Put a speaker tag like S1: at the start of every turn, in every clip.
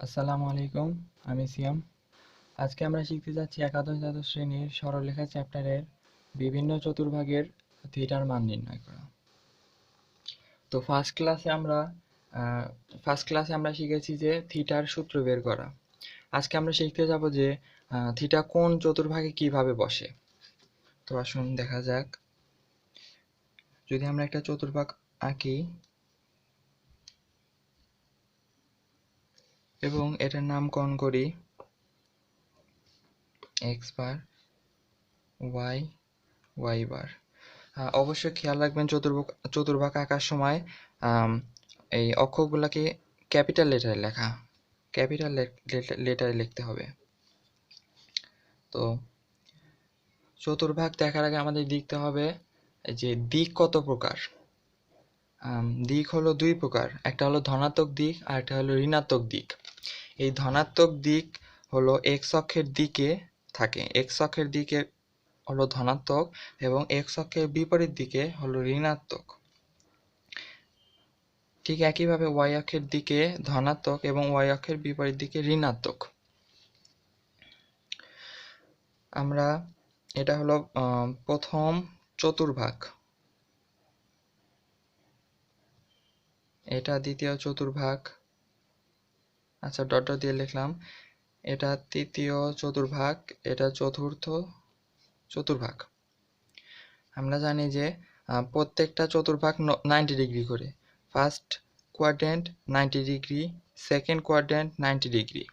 S1: আসসালামু আলাইকুম, আমি সিয়াম। আজকে আমরা শিখতে যাচ্ছি একাদশ দ্বাদশ শ্রেণির সরলরেখা চ্যাপ্টারের বিভিন্ন চতুর্ভাগের থিটার মান নির্ণয় করা। তো ফার্স্ট ক্লাসে আমরা ফার্স্ট ক্লাসে আমরা শিখেছি যে থিটার সূত্র বের করা। আজকে আমরা শিখতে যাব যে থিটা কোন চতুর্ভাগে কীভাবে বসে। তো আসুন দেখা যাক। যদি আমরা একটা চতুর্ভাগ আঁকি এবং এটার নামকরণ করি? X bar y y bar অবশ্যই খেয়াল রাখবেন চতুর্ভাগ চতুর্ভাগ আঁকার সময় এই অক্ষরগুলোকে ক্যাপিটাল লেটারে লেখা। ক্যাপিটাল লেটারে লিখতে হবে। তো চতুর্ভাগ দেখার আগে আমাদের দেখতে হবে যে দিক কত প্রকার? দিক হলো দুই প্রকার। একটা হলো ধনাত্মক দিক আর একটা হলো ঋণাত্মক দিক। এই ধনাত্মক দিক হলো এক্স অক্ষের দিকে থাকে। এক্স অক্ষের দিকে হলো ধনাত্মক এবং এক্স অক্ষের বিপরীত দিকে হলো ঋণাত্মক। ঠিক একইভাবে ওয়াই অক্ষের দিকে ধনাত্মক এবং ওয়াই অক্ষের বিপরীত দিকে ঋণাত্মক। আমরা এটা হলো প্রথম চতুর্ভাগ। এটা দ্বিতীয় চতুর্ভাগ। আচ্ছা ডট ডট দিয়ে লিখলাম। এটা তৃতীয় চতুর্ভাগ, এটা চতুর্থ চতুর্ভাগ। আমরা জানি যে প্রত্যেকটা চতুর্ভাগ নাইনটি ডিগ্রি করে। First quadrant ninety degree second quadrant ninety degree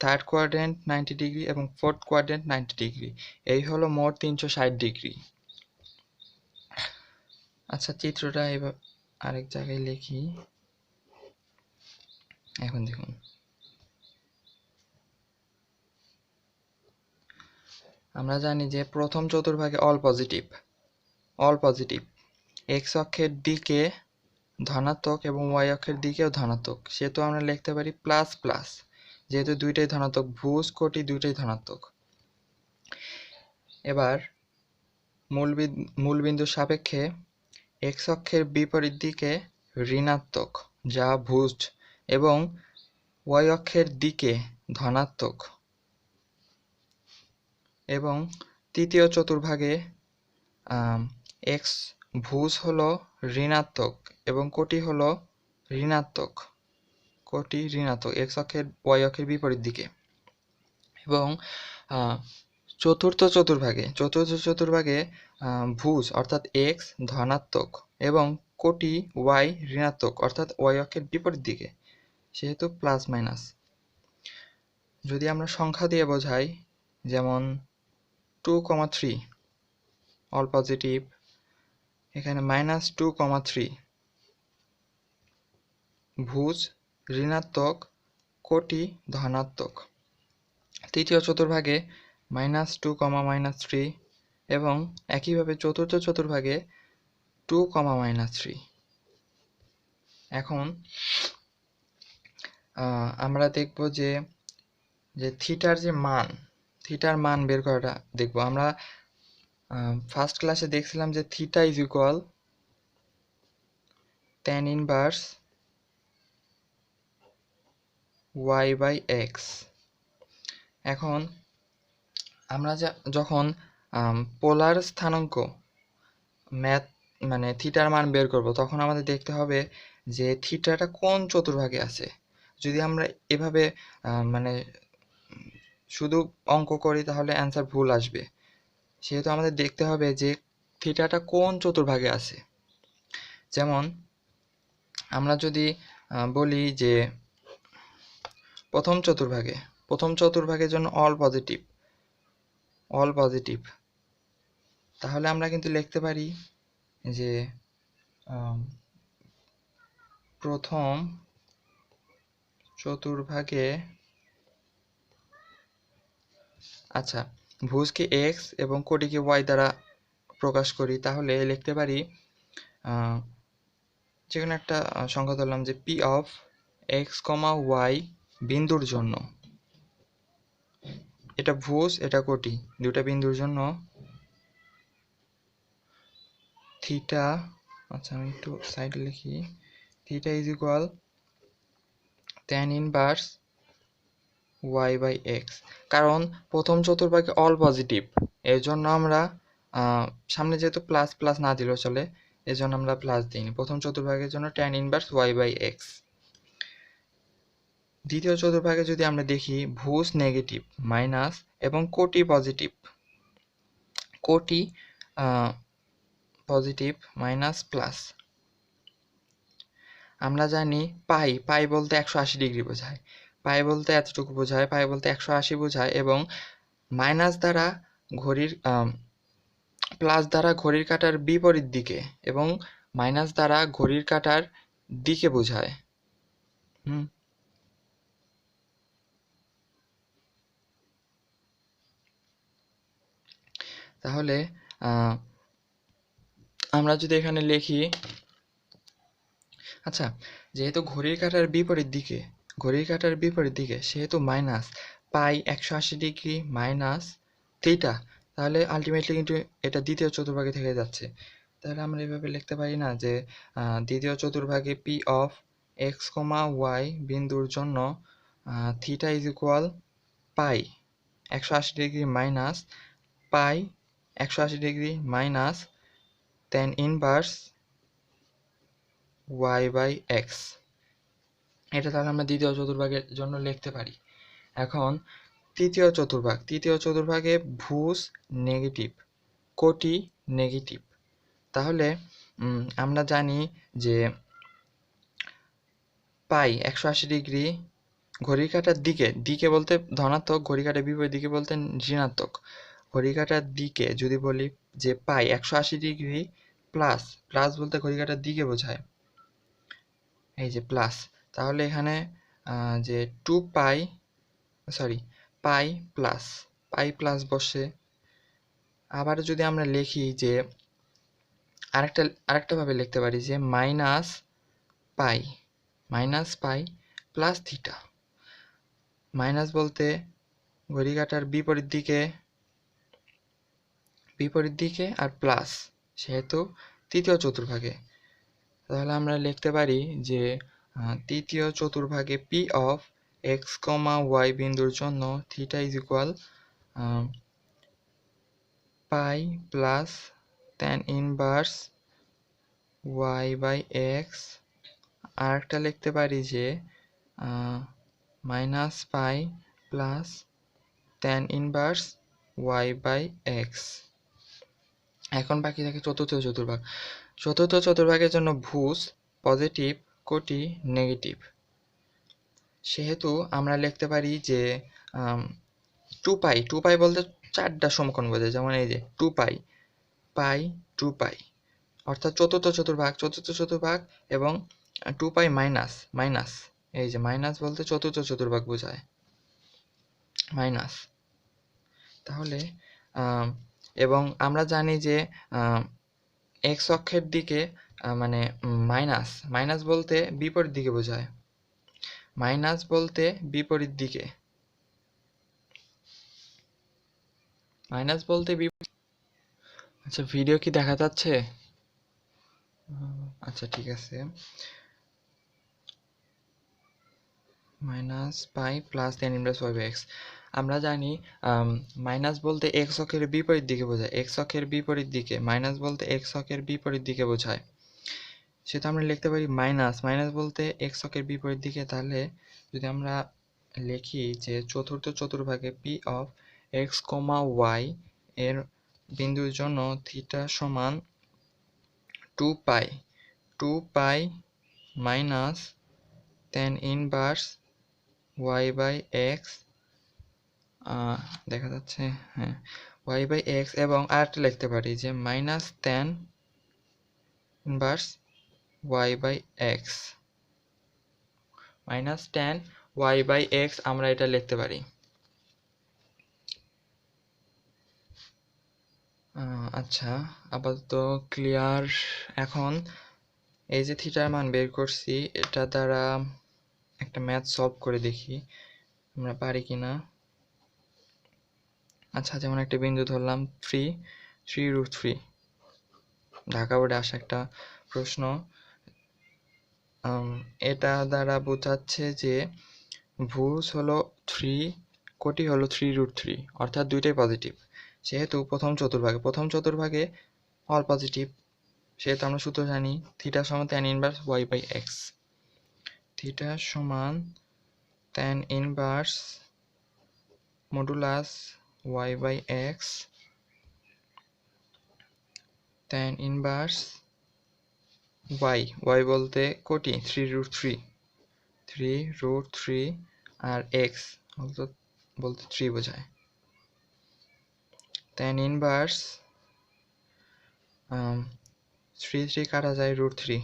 S1: third quadrant ninety degree এবং ফোর্থ কোয়াড্রেন্ট নাইনটি ডিগ্রি এই হলো মোট তিনশো ষাট ডিগ্রি আচ্ছা চিত্রটা এবার আরেক জায়গায় লিখি। এখন দেখুন। আমরা জানি যে প্রথম চতুর্ভাগে all positive all positive x অক্ষের দিকে ধনাত্মক এবং ওয়াই অক্ষের দিকেও ধনাত্মক, সেহেতু আমরা লিখতে পারি প্লাস প্লাস যেহেতু দুইটাই ধনাত্মক, ভুজ কোটি দুইটাই ধনাত্মক। এবার মূল বিন- মূল সাপেক্ষে এক্স অক্ষের বিপরীত দিকে ঋণাত্মক, যা ভুজ, এবং ওয়াই অক্ষের দিকে ধনাত্মক। এবং তৃতীয় চতুর্ভাগে এক্স ভুজ হলো ঋণাত্মক এবং কোটি হলো ঋণাত্মক। কোটি ঋণাত্মক এক্স অক্ষের ওয়াই অক্ষের বিপরীত দিকে। এবং চতুর্থ চতুর্ভাগে চতুর্থ চতুর্ভাগে ভুজ অর্থাৎ এক্স ধনাত্মক এবং কোটি ওয়াই ঋণাত্মক অর্থাৎ ওয়াই অক্ষের বিপরীত দিকে, সেহেতু প্লাস মাইনাস যদি আমরা সংখ্যা দিয়ে বোঝাই, যেমন two comma three all positive এখানে মাইনাস টু কমা থ্রি ভুজ ঋণাত্মক, কোটি ধনাত্মক। তৃতীয় চতুর্ভাগে minus two comma minus three এবং একইভাবে চতুর্থ চতুর্ভাগে টু কমা মাইনাস থ্রি এখন আমরা দেখব যে যে থিটার যে মান থিটার মান বের করাটা দেখব। আমরা ফার্স্ট ক্লাসে দেখছিলাম যে theta is equal tan inverse y by x এখন আমরা যখন পোলার স্থানাঙ্ক ম্যাথ মানে থিটার মান বের করব, তখন আমাদের দেখতে হবে যে থিটাটা কোন চতুর্ভাগে আছে। যদি আমরা এভাবে মানে শুধু অঙ্ক করি তাহলে অ্যান্সার ভুল আসবে। সেহেতু আমাদের দেখতে হবে যে থিটাটা কোন চতুর্ভাগে আছে। যেমন, আমরা যদি বলি যে প্রথম চতুর্ভাগে, প্রথম চতুর্ভাগের জন্য অল পজিটিভ অল পজিটিভ তাহলে আমরা কিন্তু লিখতে পারি যে প্রথম চতুর্ভাগে আচ্ছা ভুজকে এক্স এবং কোটিকে ওয়াই দ্বারা প্রকাশ করি তাহলে লিখতে পারি আহ, যেখানে একটা সংখ্যা ধরলাম যে P of x comma y বিন্দুর জন্য। এটা ভুজ এটা কোটি দুটা বিন্দুর জন্য। থিটা আচ্ছা আমি একটু সাইডে লিখি। Theta is equal tan inverse y by x কারণ প্রথম চতুর্ভাগে অল পজিটিভ এর জন্য আমরা সামনে যেহেতু প্লাস প্লাস না দিলেও চলে জন্য আমরা প্লাস দিইনি। প্রথম চতুর্ভাগের জন্য tan inverse y by x দ্বিতীয় চতুর্ভাগে যদি আমরা দেখি, ভুজ নেগেটিভ মাইনাস এবং কোটি পজিটিভ কোটি পজিটিভ মাইনাস প্লাস আমরা জানি পাই পাই বলতে একশো আশি ডিগ্রি বোঝায়। পাই বলতে এতটুকু বোঝায়, পাই বলতে একশো আশি বোঝায় এবং মাইনাস দ্বারা ঘড়ির প্লাস দ্বারা ঘড়ির কাঁটার বিপরীত দিকে এবং মাইনাস দ্বারা ঘড়ির কাটার দিকে বোঝায়। হুম। তাহলে আমরা যদি এখানে লিখি আচ্ছা যেহেতু ঘড়ির কাঁটার বিপরীত দিকে ঘড়ির কাঁটার বিপরীত দিকে, সেহেতু মাইনাস পাই একশো আশি ডিগ্রি মাইনাস থিটা, তাহলে আলটিমেটলি কিন্তু এটা দ্বিতীয় চতুর্ভাগে থেকে যাচ্ছে। তাহলে আমরা এভাবে লিখতে পারি না যে দ্বিতীয় চতুর্ভাগে P of x comma y বিন্দুর জন্য থিটা ইজ ইকুয়াল পাই একশো আশি ডিগ্রি মাইনাস পাই একশো আশি degree minus tan inverse y by x এটা তাহলে আমরা দ্বিতীয় চতুর্ভাগের জন্য লিখতে পারি। এখন, তৃতীয় চতুর্ভাগ। তৃতীয় চতুর্ভাগে ভুজ নেগেটিভ, কোটি নেগেটিভ। তাহলে আমরা জানি যে পাই একশো আশি ডিগ্রি ঘড়ির কাঁটার দিকে দিকে বলতে ধনাত্মক ঘড়ি কাঁটার বিপরীত দিকে বলতে ঋণাত্মক। ঘড়ি কাঁটার দিকে যদি বলি যে পাই একশো আশি ডিগ্রি প্লাস প্লাস বলতে ঘড়ি কাঁটার দিকে বোঝায়। এই যে প্লাস তাহলে এখানে যে two pi sorry pi plus pi plus বসে। আবার যদি আমরা লিখি যে, আরেকটা আরেকটা ভাবে লিখতে পারি যে minus pi minus pi plus theta minus বলতে ঘড়ি কাঁটার বিপরীত দিকে বিপরীত দিকে আর প্লাস সেহেতু তৃতীয় চতুর্ভাগে। তাহলে আমরা লিখতে পারি যে তৃতীয় চতুর্ভাগে P of x comma y বিন্দুর জন্য theta is equal pi plus tan inverse y by x আর একটা লিখতে পারি যে minus pi plus tan inverse y by x এখন বাকি থাকে চতুর্থ চতুর্ভাগ। চতুর্থ চতুর্ভাগের জন্য ভুজ পজিটিভ কোটি নেগেটিভ। সেহেতু আমরা লিখতে পারি যে টু পাই টু পাই বলতে চারটা সমকোণ বোঝায়, যেমন এই যে টু পাই পাই টু পাই অর্থাৎ চতুর্থ চতুর্ভাগ চতুর্থ চতুর্ভাগ এবং টু পাই মাইনাস মাইনাস এই যে মাইনাস বলতে চতুর্থ চতুর্ভাগ বোঝায় মাইনাস তাহলে এবং আমরা জানি যে এক্স অক্ষের দিকে মানে মাইনাস মাইনাস বলতে বিপরীত দিকে বোঝায়। মাইনাস বলতে বিপরীত দিকে। মাইনাস বলতে আচ্ছা ভিডিও কি দেখা যাচ্ছে? আচ্ছা ঠিক আছে। Minus pi plus tan inverse y by x আমরা জানি মাইনাস বলতে এক্স অক্ষের বিপরীত দিকে বোঝায়। এক্স অক্ষের বিপরীত দিকে মাইনাস বলতে এক্স অক্ষের বিপরীত দিকে বোঝায়। সেটা আমরা লিখতে পারি মাইনাস মাইনাস বলতে এক্স অক্ষের বিপরীত দিকে, তাহলে যদি আমরা লিখি যে চতুর্থ চতুর্ভাগে P of x comma y এর বিন্দুর জন্য থিটা সমান two pi two pi minus tan inverse y by x দেখা যাচ্ছে হ্যাঁ ওয়াই বাই এক্স এবং আরেকটা লিখতে পারি যে minus tan inverse y by x minus tan y by x আমরা এটা লিখতে পারি। আচ্ছা আপাতত ক্লিয়ার এখন এই যে থিটার মান বের করছি, এটা দ্বারা একটা ম্যাথ সলভ করে দেখি আমরা পারি কিনা। আচ্ছা যেমন একটা বিন্দু ধরলাম three three root three Dhaka বোর্ডে আসা একটা প্রশ্ন। এটা দ্বারা বোঝাচ্ছে যে ভুজ হলো থ্রি কোটি হলো থ্রি রুট থ্রি অর্থাৎ দুইটাই পজিটিভ সেহেতু প্রথম চতুর্ভাগে প্রথম চতুর্ভাগে অল পজিটিভ সেহেতু আমরা সূত্র জানি থিটা সমান tan inverse y by x theta সমান tan inverse modulus y by x tan inverse y y বলতে কোটি three root three three root three আর এক্স বলতে থ্রি বোঝায়। ট্যান ইনভার্স থ্রি থ্রি কাটা যায় রুট থ্রি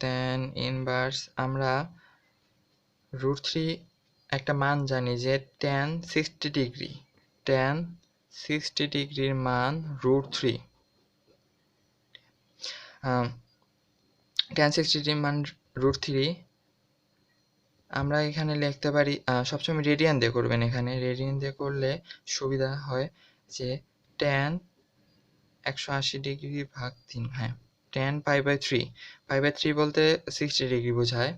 S1: ট্যান ইনভার্স আমরা root three একটা মান জানি যে tan sixty degree tan sixty ডিগ্রির মান রুট থ্রি ট্যান সিক্সটি মান রুট থ্রি আমরা এখানে লিখতে পারি সবসময় রেডিয়ান দিয়ে করবেন এখানে। রেডিয়ান দিয়ে করলে সুবিধা হয় যে ট্যান একশো আশি ডিগ্রি ভাগ তিন হ্যাঁ tan pi by three pi by three বলতে সিক্সটি ডিগ্রি বোঝায়।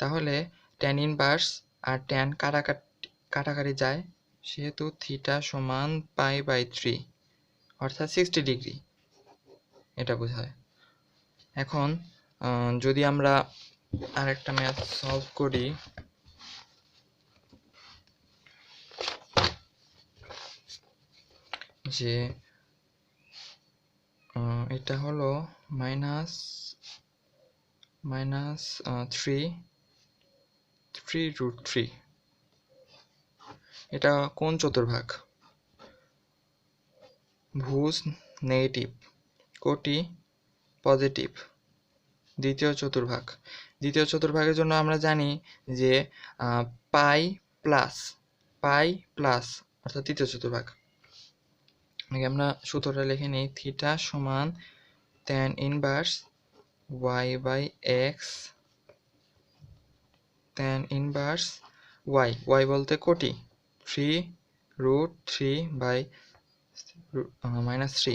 S1: তাহলে ট্যান ইনভার্স আর ট্যান কাটাকাটি কাটাকাটি যায় সেহেতু থিটা সমান পাই বাই থ্রি অর্থাৎ সিক্সটি ডিগ্রি এটা বোঝায়। এখন যদি আমরা আরেকটা ম্যাথ সলভ করি, যে এটা হলো minus minus three three root three এটা কোন চতুর্ভাগ? ভুজ নেগেটিভ, কোটি পজিটিভ দ্বিতীয় চতুর্ভাগ। দ্বিতীয় চতুর্ভাগের জন্য আমরা জানি যে পাই প্লাস পাই প্লাস অর্থাৎ তৃতীয় চতুর্ভাগ। আগে আমরা সূত্রটা লিখে নিই থিটা সমান tan inverse y by x tan inverse y y বলতে কোটি three root three by minus three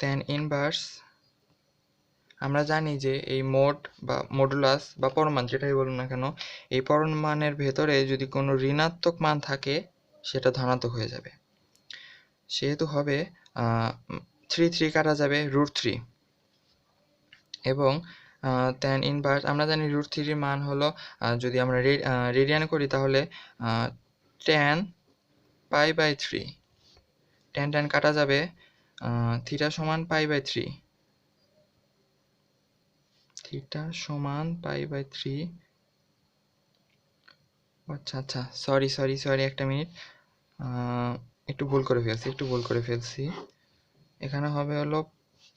S1: tan inverse আমরা জানি যে এই মোড বা মডুলাস বা পরমাণ যেটাই বলুন না কেন, এই পরমাণের ভেতরে যদি কোনো ঋণাত্মক মান থাকে, সেটা ধনাত্মক হয়ে যাবে। সেহেতু হবে থ্রি থ্রি কাটা যাবে রুট থ্রি এবং ট্যান ইনভার্স আমরা জানি রুট থ্রির মান হলো যদি আমরা রেডিয়ান করি তাহলে tan pi by three tan tan কাটা যাবে থিটা সমান পাই বাই থ্রি থিটা সমান পাই বাই থ্রি আচ্ছা আচ্ছা সরি সরি সরি একটা মিনিট একটু ভুল করে ফেলছি, একটু ভুল করে ফেলছি। এখানে হবে হলো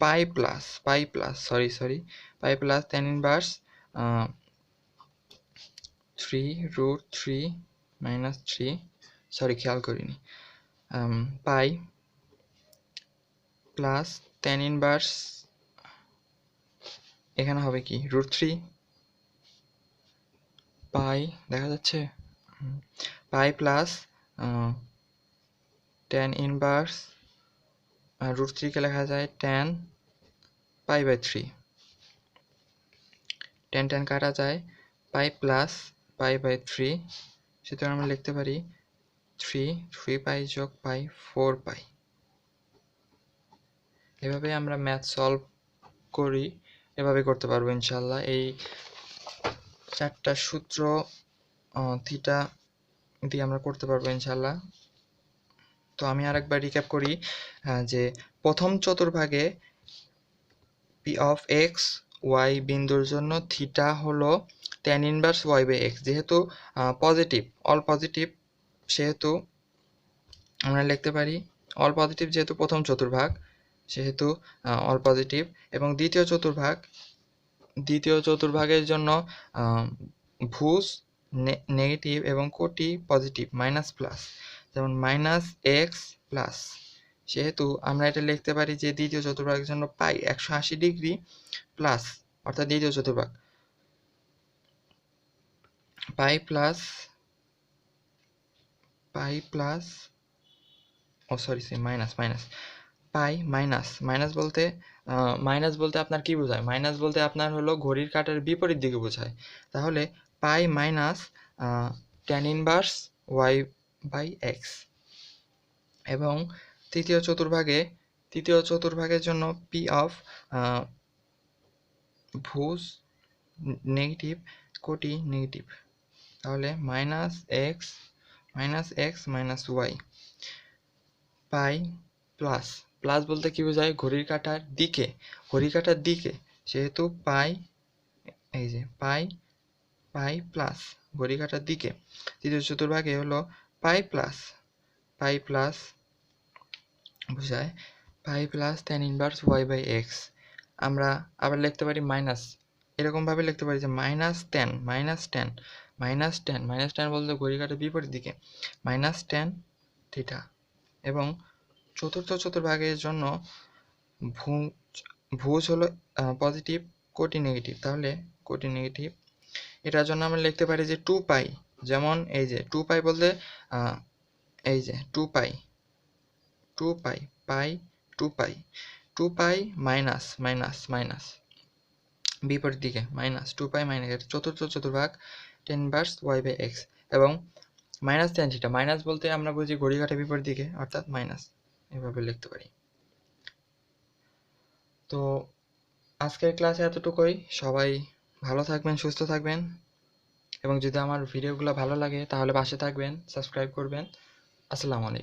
S1: pi plus pi plus sorry sorry pi plus tan inverse three root three minus three sorry খেয়াল করিনি। পাই প্লাস টেন ইনভার্স, এখানে হবে কি? রুট থ্রি পাই, দেখা যাচ্ছে? Pi plus tan inverse root থ্রিকে লেখা যায় tan pi by three. Tan tan কাটা যায় pi plus pi by three. সুতরাং আমরা লিখতে পারি থ্রি থ্রি পাই যোগ পাই ফোর পাই। এভাবে আমরা ম্যাথ সলভ করি এভাবে করতে পারব ইনশাল্লাহ এই চারটা সূত্র থিটা দিয়ে আমরা করতে পারব ইনশাল্লাহ তো আমি আরেকবার রিক্যাপ করি যে প্রথম চতুর্ভাগে পি অফ এক্স ওয়াই বিন্দুর জন্য থিটা হলো tan inverse y by x যেহেতু পজিটিভ অল পজিটিভ সেহেতু আমরা লিখতে পারি অল পজিটিভ যেহেতু প্রথম চতুর্ভাগ সেহেতু অল পজিটিভ এবং দ্বিতীয় চতুর্ভাগ, দ্বিতীয় চতুর্ভাগের জন্য ভুজ নেগেটিভ এবং কোটি পজিটিভ মাইনাস প্লাস যেমন মাইনাস এক্স প্লাস সেহেতু আমরা এটা লিখতে পারি যে দ্বিতীয় চতুর্ভাগের জন্য পাই একশো আশি ডিগ্রি প্লাস অর্থাৎ দ্বিতীয় চতুর্ভাগ। পাই প্লাস পাই প্লাস ও sorry sorry minus minus pi minus. Minus বলতে মাইনাস বলতে আপনার কি বোঝায়? মাইনাস বলতে আপনার হলো ঘড়ির কাঁটার বিপরীত দিকে বোঝায়। তাহলে pi minus tan inverse y by x এবং তৃতীয় চতুর্ভাগে, তৃতীয় চতুর্ভাগের জন্য পি অফ ভুজ নেগেটিভ কোটি নেগেটিভ তাহলে minus x minus x minus y pi plus plus বলতে কি বোঝায়? ঘড়ির কাঁটার দিকে। ঘড়ির কাঁটার দিকে। সেহেতু পাই, এই যে পাই পাই প্লাস ঘড়ি কাঁটার দিকে। তৃতীয় চতুর্ভাগে হলো পাই প্লাস পাই প্লাস বোঝায় pi plus tan inverse y by x আমরা আবার লিখতে পারি মাইনাস এরকমভাবে লিখতে পারি যে minus tan minus tan minus tan minus tan বলতে ঘড়ি কাঁটার বিপরীত দিকে। মাইনাস টেন থিটা এবং চতুর্থ চতুর্ভাগের জন্য ভুজ ভুজ হলো পজিটিভ কোটি নেগেটিভ তাহলে কোটি নেগেটিভ এটার জন্য আমরা লিখতে পারি যে টু পাই যেমন এই যে টু পাই বলতে এই যে two pi two pi pi two pi two pi minus minus minus বিপরীত দিকে মাইনাস টু পাই মাইনাস চতুর্থ চতুর্ভাগ tan verse y by x এবং মাইনাস টেন থিটা মাইনাস বলতে আমরা বুঝি ঘড়ি কাটা বিপরীত দিকে, অর্থাৎ মাইনাস এভাবে লিখতে পারি। তো আজকের ক্লাসে এতটুকুই। সবাই ভালো থাকবেন, সুস্থ থাকবেন। এবং যদি আমার ভিডিওগুলো ভালো লাগে, তাহলে পাশে থাকবেন সাবস্ক্রাইব করবেন। আসসালামু আলাইকুম।